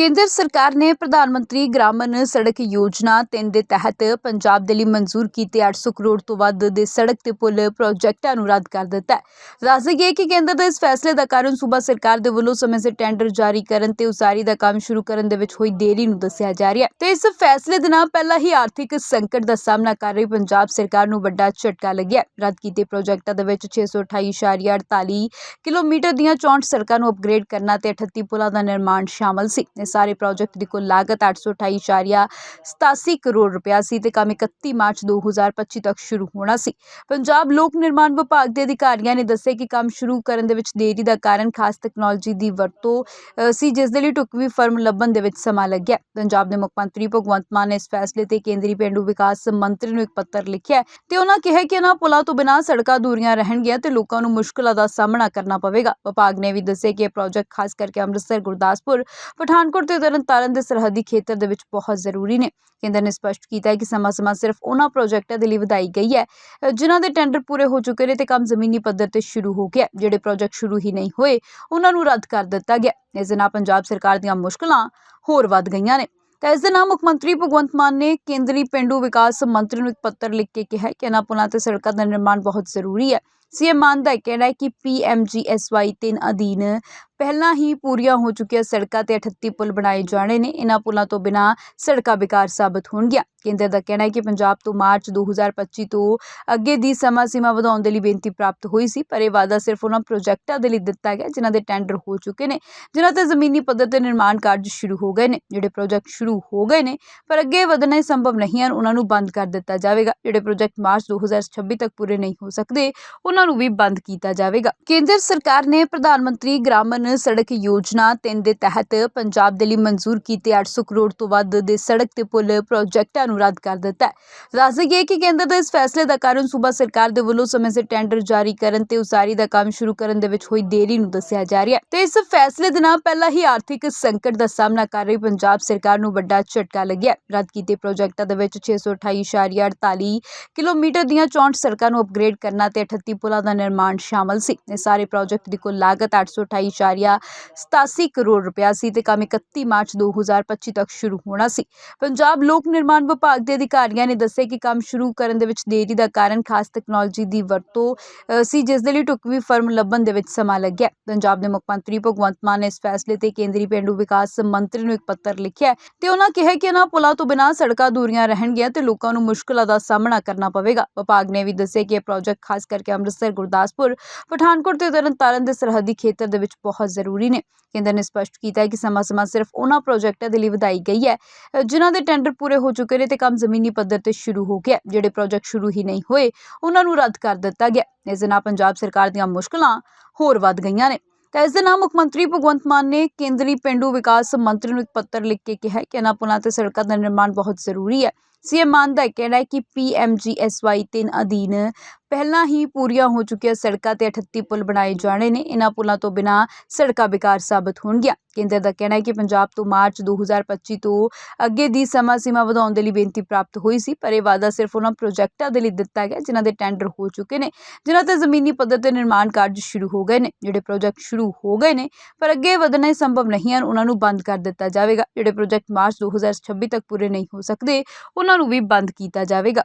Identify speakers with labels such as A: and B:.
A: ਕੇਂਦਰ ਸਰਕਾਰ ਨੇ ਪ੍ਰਧਾਨ ਮੰਤਰੀ ਗ੍ਰਾਮੀਣ ਸੜਕ ਯੋਜਨਾ 3 ਦੇ ਤਹਿਤ ਪੰਜਾਬ ਦੇ ਲਈ ਮਨਜ਼ੂਰ ਕੀਤੇ 800 ਕਰੋੜ ਤੋਂ ਵੱਧ ਦੇ ਸੜਕ ਤੇ ਪੁਲ ਪ੍ਰੋਜੈਕਟਾਂ ਨੂੰ ਰੱਦ ਕਰ ਦਿੱਤਾ ਹੈ। ਦੱਸ ਦੇਈਏ ਕਿ ਕੇਂਦਰ ਦੇ ਇਸ ਫੈਸਲੇ ਦਾ ਕਾਰਨ ਸੂਬਾ ਸਰਕਾਰ ਦੇ ਵੱਲੋਂ ਸਮੇਂ ਸਿਰ ਟੈਂਡਰ ਜਾਰੀ ਕਰਨ ਤੇ ਉਸਾਰੀ ਦਾ ਕੰਮ ਸ਼ੁਰੂ ਕਰਨ ਦੇ ਵਿੱਚ ਹੋਈ ਦੇਰੀ ਨੂੰ ਦੱਸਿਆ ਜਾ ਰਿਹਾ ਹੈ। ਤੇ ਇਸ ਫੈਸਲੇ ਦੇ ਨਾਲ ਪਹਿਲਾਂ ਹੀ ਆਰਥਿਕ ਸੰਕਟ ਦਾ ਸਾਹਮਣਾ ਕਰ ਰਹੀ ਪੰਜਾਬ ਸਰਕਾਰ ਨੂੰ ਵੱਡਾ ਝਟਕਾ ਲੱਗਿਆ ਰੱਦ ਕੀਤੇ ਪ੍ਰੋਜੈਕਟਾਂ ਦੇ ਵਿੱਚ 628.48 ਕਿਲੋਮੀਟਰ ਦੀਆਂ 64 ਸੜਕਾਂ ਨੂੰ ਅਪਗ੍ਰੇਡ ਕਰਨਾ ਤੇ 38 ਪੁਲਾਂ ਦਾ ਨਿਰਮਾਣ ਸ਼ਾਮਲ ਸੀ। ਸਾਰੇ ਪ੍ਰੋਜੈਕਟ ਦੀ ਕੁੱਲ ਲਾਗਤ 828.87 ਕਰੋੜ ਰੁਪਇਆ ਸੀ ਤੇ ਕੰਮ 31 ਮਾਰਚ 2025 ਤੱਕ ਸ਼ੁਰੂ ਹੋਣਾ ਸੀ। ਪੰਜਾਬ ਲੋਕ ਨਿਰਮਾਣ ਵਿਭਾਗ ਦੇ ਅਧਿਕਾਰੀਆਂ ਨੇ ਦੱਸਿਆ ਕਿ ਕੰਮ ਸ਼ੁਰੂ ਕਰਨ ਦੇ ਵਿੱਚ ਦੇਰੀ ਦਾ ਕਾਰਨ ਖਾਸ ਤਕਨਾਲੋਜੀ ਦੀ ਵਰਤੋਂ ਸੀ, ਜਿਸ ਦੇ ਲਈ ਢੁਕਵੀਂ ਫਰਮ ਲੱਭਣ ਦੇ ਵਿੱਚ ਸਮਾਂ ਲੱਗਿਆ। ਪੰਜਾਬ ਦੇ ਮੁੱਖ ਮੰਤਰੀ ਭਗਵੰਤ ਮਾਨ ਨੇ ਇਸ ਫੈਸਲੇ ਤੇ ਕੇਂਦਰੀ ਪੇਂਡੂ ਵਿਕਾਸ ਮੰਤਰੀ ਨੂੰ ਇੱਕ ਪੱਤਰ ਲਿਖਿਆ ਤੇ ਉਹਨਾਂ ਕਿਹਾ ਕਿ ਇਹਨਾਂ ਪੁਲਾਂ ਤੋਂ ਬਿਨਾਂ ਸੜਕਾਂ ਦੂਰੀਆਂ ਰਹਿਣਗੀਆਂ ਤੇ ਲੋਕਾਂ ਨੂੰ ਮੁਸ਼ਕਲਾਂ ਦਾ ਸਾਹਮਣਾ ਕਰਨਾ ਪਵੇਗਾ। ਵਿਭਾਗ ਨੇ ਵੀ ਦੱਸਿਆ ਕਿ ਇਹ ਪ੍ਰੋਜੈਕਟ ਖਾਸ ਕਰਕੇ ਅੰਮ੍ਰਿਤਸਰ, ਗੁਰਦਾਸਪੁਰ, ਪਠਾਨਕੋਟ ਤੇ ਤਰਨਤਾਰਨ ਦੇ ਸਰਹੱਦੀ ਖੇਤਰ ਦੇ ਵਿੱਚ ਬਹੁਤ ਜ਼ਰੂਰੀ ਨੇ। ਕੇਂਦਰ ਨੇ ਸਪਸ਼ਟ ਕੀਤਾ ਹੈ ਕਿ ਸਮਾਂ-ਸਮਾਂ ਸਿਰਫ ਉਹਨਾਂ ਪ੍ਰੋਜੈਕਟਾਂ ਦੇ ਲਈ ਵਧਾਈ ਗਈ ਹੈ ਜਿਨ੍ਹਾਂ ਦੇ ਟੈਂਡਰ ਪੂਰੇ ਹੋ ਚੁੱਕੇ ਨੇ ਤੇ ਕੰਮ ਜ਼ਮੀਨੀ ਪੱਧਰ ਤੇ ਸ਼ੁਰੂ ਹੋ ਗਿਆ। ਜਿਹੜੇ ਪ੍ਰੋਜੈਕਟ ਸ਼ੁਰੂ ਹੀ ਨਹੀਂ ਹੋਏ, ਉਹਨਾਂ ਨੂੰ ਰੱਦ ਕਰ ਦਿੱਤਾ ਗਿਆ। ਇਸ ਦੇ ਨਾਲ ਪੰਜਾਬ ਸਰਕਾਰ ਦੀਆਂ ਮੁਸ਼ਕਲਾਂ ਹੋਰ ਵੱਧ ਗਈਆਂ ਨੇ। ਤਾਂ ਇਸ ਦੇ ਨਾਲ ਮੁੱਖ ਮੰਤਰੀ ਭਗਵੰਤ ਮਾਨ ਨੇ ਕੇਂਦਰੀ ਪਿੰਡੂ ਵਿਕਾਸ ਮੰਤਰੀ ਨੂੰ ਇੱਕ ਪੱਤਰ ਲਿਖ ਕੇ ਕਿਹਾ ਕਿ ਇਹਨਾਂ ਪੁਲਾਂ ਤੇ ਸੜਕਾਂ ਦਾ ਨਿਰਮਾਣ ਬਹੁਤ ਜ਼ਰੂਰੀ ਹੈ। ਸੀਐਮ ਮਾਨ ਦਾ ਕਹਿਣਾ ਹੈ ਕਿ ਪੀਐਮਜੀਐਸਵਾਈ 3 ਅਧੀਨ ਪਹਿਲਾਂ ਹੀ ਪੂਰੀਆਂ ਹੋ ਚੁੱਕੀਆਂ ਸੜਕਾਂ ਤੇ 38 ਪੁਲ ਬਣਾਏ ਜਾਣੇ ਨੇ, ਇਹਨਾਂ ਪੁਲਾਂ ਤੋਂ ਬਿਨਾਂ ਸੜਕਾਂ ਬੇਕਾਰ ਸਾਬਤ ਹੋਣਗੀਆਂ। ਕੇਂਦਰ ਦਾ ਕਹਿਣਾ ਹੈ ਕਿ ਪੰਜਾਬ ਤੋਂ ਮਾਰਚ 2025 ਤੋਂ ਅੱਗੇ ਦੀ ਸਮਾਂ ਸੀਮਾ ਵਧਾਉਣ ਦੇ ਲਈ ਬੇਨਤੀ ਪ੍ਰਾਪਤ ਹੋਈ ਸੀ, ਪਰ ਇਹ ਵਾਅਦਾ ਸਿਰਫ ਉਹਨਾਂ ਪ੍ਰੋਜੈਕਟਾਂ ਦੇ ਲਈ ਦਿੱਤਾ ਗਿਆ, ਜਿਨ੍ਹਾਂ ਦੇ ਟੈਂਡਰ ਹੋ ਚੁੱਕੇ ਨੇ, ਜਿਨ੍ਹਾਂ ਤੇ ਜ਼ਮੀਨੀ ਪੱਧਰ ਤੇ ਨਿਰਮਾਣ ਕਾਰਜ ਸ਼ੁਰੂ ਹੋ ਗਏ ਨੇ। ਜਿਹੜੇ ਪ੍ਰੋਜੈਕਟ ਸ਼ੁਰੂ ਹੋ ਗਏ ਨੇ, ਪਰ ਅੱਗੇ ਵਧਣਾ ਸੰਭਵ ਨਹੀਂ ਹਨ, ਉਹਨਾਂ ਨੂੰ ਬੰਦ ਕਰ ਦਿੱਤਾ ਜਾਵੇਗਾ। ਜਿਹੜੇ ਪ੍ਰੋਜੈਕਟ ਮਾਰਚ 2026 ਤੱਕ ਪੂਰੇ ਨਹੀਂ ਹੋ ਸਕਦੇ, ਉਹਨਾਂ ਨੂੰ ਵੀ ਬੰਦ ਕੀਤਾ ਜਾਵੇਗਾ। ਕੇਂਦਰ ਸਰਕਾਰ ਨੇ ਪ੍ਰਧਾਨ ਮੰਤਰੀ ਗ੍ਰਾਮੀਣ ਸੜਕ ਯੋਜਨਾ 3 ਦੇ ਤਹਿਤ ਪੰਜਾਬ ਦੇ ਲਈ ਮਨਜ਼ੂਰ ਕੀਤੇ 800 ਕਰੋੜ ਤੋਂ ਵੱਧ ਦੇ ਸੜਕ ਤੇ ਪੁਲ ਪ੍ਰੋਜੈਕਟਾਂ ਨੂੰ ਰੱਦ ਕਰ ਦਿੱਤਾ ਹੈ। ਦੱਸ ਦੇਈਏ ਕਿ ਕੇਂਦਰ ਦੇ ਇਸ ਫੈਸਲੇ ਦਾ ਕਾਰਨ ਸੂਬਾ ਸਰਕਾਰ ਦੇ ਵੱਲੋਂ ਸਮੇਂ ਸਿਰ ਟੈਂਡਰ ਜਾਰੀ ਕਰਨ ਤੇ ਉਸਾਰੀ ਦਾ ਕੰਮ ਸ਼ੁਰੂ ਕਰਨ ਦੇ ਵਿੱਚ ਹੋਈ ਦੇਰੀ ਨੂੰ ਦੱਸਿਆ ਜਾ ਰਿਹਾ ਹੈ। ਤੇ ਇਸ ਫੈਸਲੇ ਦੇ ਨਾਲ ਪਹਿਲਾਂ ਹੀ ਆਰਥਿਕ ਸੰਕਟ ਦਾ ਸਾਹਮਣਾ ਕਰ ਰਹੀ ਪੰਜਾਬ ਸਰਕਾਰ ਨੂੰ ਵੱਡਾ ਝਟਕਾ ਲੱਗਿਆ ਰੱਦ ਕੀਤੇ ਪ੍ਰੋਜੈਕਟਾਂ ਦੇ ਵਿੱਚ 628.48 ਕਿਲੋਮੀਟਰ ਦੀਆਂ 64 ਸੜਕਾਂ ਨੂੰ ਅਪਗ੍ਰੇਡ ਕਰਨਾ ਤੇ 38 ਪੁਲਾਂ ਦਾ ਨਿਰਮਾਣ ਸ਼ਾਮਲ ਸੀ। ਇਹ ਸਾਰੇ ਪ੍ਰੋਜੈਕਟ ਦੀ ਕੁੱਲ ਲਾਗਤ 828.87 ਕਰੋੜ ਰੁਪਇਆ ਸੀ ਤੇ ਕੰਮ 31 ਮਾਰਚ 2025 ਤੱਕ ਸ਼ੁਰੂ ਹੋਣਾ ਸੀ। ਪੰਜਾਬ ਲੋਕ ਨਿਰਮਾਣ ਵਿਭਾਗ ਦੇ ਅਧਿਕਾਰੀਆਂ ਨੇ ਦੱਸਿਆ ਕਿ ਕੰਮ ਸ਼ੁਰੂ ਕਰਨ ਦੇ ਵਿੱਚ ਦੇਰੀ ਦਾ ਕਾਰਨ ਖਾਸ ਤਕਨਾਲੋਜੀ ਦੀ ਵਰਤੋਂ ਸੀ, ਜਿਸ ਦੇ ਲਈ ਢੁਕਵੀਂ ਫਰਮ ਲੱਭਣ ਦੇ ਵਿੱਚ ਸਮਾਂ ਲੱਗਿਆ। ਪੰਜਾਬ ਦੇ ਮੁੱਖ ਮੰਤਰੀ ਭਗਵੰਤ ਮਾਨ ਨੇ ਇਸ ਫੈਸਲੇ ਤੇ ਕੇਂਦਰੀ ਪੇਂਡੂ ਵਿਕਾਸ ਮੰਤਰੀ ਨੂੰ ਇੱਕ ਪੱਤਰ ਲਿਖਿਆ ਤੇ ਉਹਨਾਂ ਕਿਹਾ ਕਿ ਇਹਨਾਂ ਪੁਲਾਂ ਤੋਂ ਬਿਨਾਂ ਸੜਕਾਂ ਦੂਰੀਆਂ ਰਹਿਣਗੀਆਂ ਤੇ ਲੋਕਾਂ ਨੂੰ ਮੁਸ਼ਕਲਾਂ ਦਾ ਸਾਹਮਣਾ ਕਰਨਾ ਪਵੇਗਾ। ਵਿਭਾਗ ਨੇ ਵੀ ਦੱਸਿਆ ਕਿ ਇਹ ਪ੍ਰੋਜੈਕਟ ਖਾਸ ਕਰਕੇ ਅੰਮ੍ਰਿਤਸਰ ਗੁਰਦਾਸਪੁਰ, ਪਠਾਨਕੋਟ ਤੇ ਤਰਨਤਾਰਨ ਦੇ ਸਰਹੱਦੀ ਖੇਤਰ ਦੇ ਵਿੱਚ ਬਹੁਤ ਜ਼ਰੂਰੀ ਨੇ। ਕੇਂਦਰ ਨੇ ਸਪਸ਼ਟ ਕੀਤਾ ਹੈ ਕਿ ਸਮਾਂ-ਸਮਾਂ ਸਿਰਫ ਉਹਨਾਂ ਪ੍ਰੋਜੈਕਟਾਂ ਦੇ ਲਈ ਵਧਾਈ ਗਈ ਹੈ ਜਿਨ੍ਹਾਂ ਦੇ ਟੈਂਡਰ ਪੂਰੇ ਹੋ ਚੁੱਕੇ ਨੇ ਤੇ ਕੰਮ ਜ਼ਮੀਨੀ ਪੱਧਰ ਤੇ ਸ਼ੁਰੂ ਹੋ ਗਿਆ। ਜਿਹੜੇ ਪ੍ਰੋਜੈਕਟ ਸ਼ੁਰੂ ਹੀ ਨਹੀਂ ਹੋਏ, ਉਹਨਾਂ ਨੂੰ ਰੱਦ ਕਰ ਦਿੱਤਾ ਗਿਆ। ਇਸ ਦੇ ਨਾਲ ਪੰਜਾਬ ਸਰਕਾਰ ਦੀਆਂ ਮੁਸ਼ਕਲਾਂ ਹੋਰ ਵੱਧ ਗਈਆਂ ਨੇ। ਤਾਂ ਇਸ ਦੇ ਨਾਲ ਮੁੱਖ ਮੰਤਰੀ ਭਗਵੰਤ ਮਾਨ ਨੇ ਕੇਂਦਰੀ ਪਿੰਡੂ ਵਿਕਾਸ ਮੰਤਰੀ ਨੂੰ ਇੱਕ ਪੱਤਰ ਲਿਖ ਕੇ ਕਿਹਾ ਕਿ ਇਹਨਾਂ ਪੁਲਾਂ ਤੇ ਸੜਕਾਂ ਦਾ ਨਿਰਮਾਣ ਬਹੁਤ ਜ਼ਰੂਰੀ ਹੈ। ਸੀਐਮ ਮਾਨ ਦਾ ਇਹ ਕਹਿਣਾ ਹੈ ਕਿ ਪੀਐਮਜੀਐਸਵਾਈ 3 ਅਧੀਨ ਪਹਿਲਾਂ ਹੀ ਪੂਰੀਆਂ ਹੋ ਚੁੱਕੀਆਂ ਸੜਕਾਂ ਤੇ 38 ਪੁਲ ਬਣਾਏ ਜਾਣੇ ਨੇ। ਇਹਨਾਂ ਪੁਲਾਂ ਤੋਂ ਬਿਨਾਂ ਸੜਕਾਂ ਬੇਕਾਰ ਸਾਬਤ ਹੋਣਗੀਆਂ। ਕੇਂਦਰ ਦਾ ਕਹਿਣਾ ਹੈ ਕਿ ਪੰਜਾਬ ਤੋਂ ਮਾਰਚ 2025 ਤੋਂ ਅੱਗੇ ਦੀ ਸਮਾਂ ਸੀਮਾ ਵਧਾਉਣ ਦੇ ਲਈ ਬੇਨਤੀ ਪ੍ਰਾਪਤ ਹੋਈ ਸੀ, ਪਰ ਇਹ ਵਾਅਦਾ ਸਿਰਫ ਉਹਨਾਂ ਪ੍ਰੋਜੈਕਟਾਂ ਦੇ ਲਈ ਦਿੱਤਾ ਗਿਆ, ਜਿਨ੍ਹਾਂ ਦੇ ਟੈਂਡਰ ਹੋ ਚੁੱਕੇ ਨੇ, ਜਿਨ੍ਹਾਂ ਤੇ ਜ਼ਮੀਨੀ ਪੱਧਰ ਤੇ ਨਿਰਮਾਣ ਕਾਰਜ ਸ਼ੁਰੂ ਹੋ ਗਏ ਨੇ। ਜਿਹੜੇ ਪ੍ਰੋਜੈਕਟ ਸ਼ੁਰੂ ਹੋ ਗਏ ਨੇ, ਪਰ ਅੱਗੇ ਵਧਣਾ ਸੰਭਵ ਨਹੀਂ ਹਨ, ਉਹਨਾਂ ਨੂੰ ਬੰਦ ਕਰ ਦਿੱਤਾ ਜਾਵੇਗਾ। ਜਿਹੜੇ ਪ੍ਰੋਜੈਕਟ ਮਾਰਚ 2026 ਤੱਕ ਪੂਰੇ ਨਹੀਂ ਹੋ ਸਕਦੇ, ਉਹਨਾਂ ਉਹਨਾਂ ਨੂੰ ਵੀ ਬੰਦ ਕੀਤਾ ਜਾਵੇਗਾ।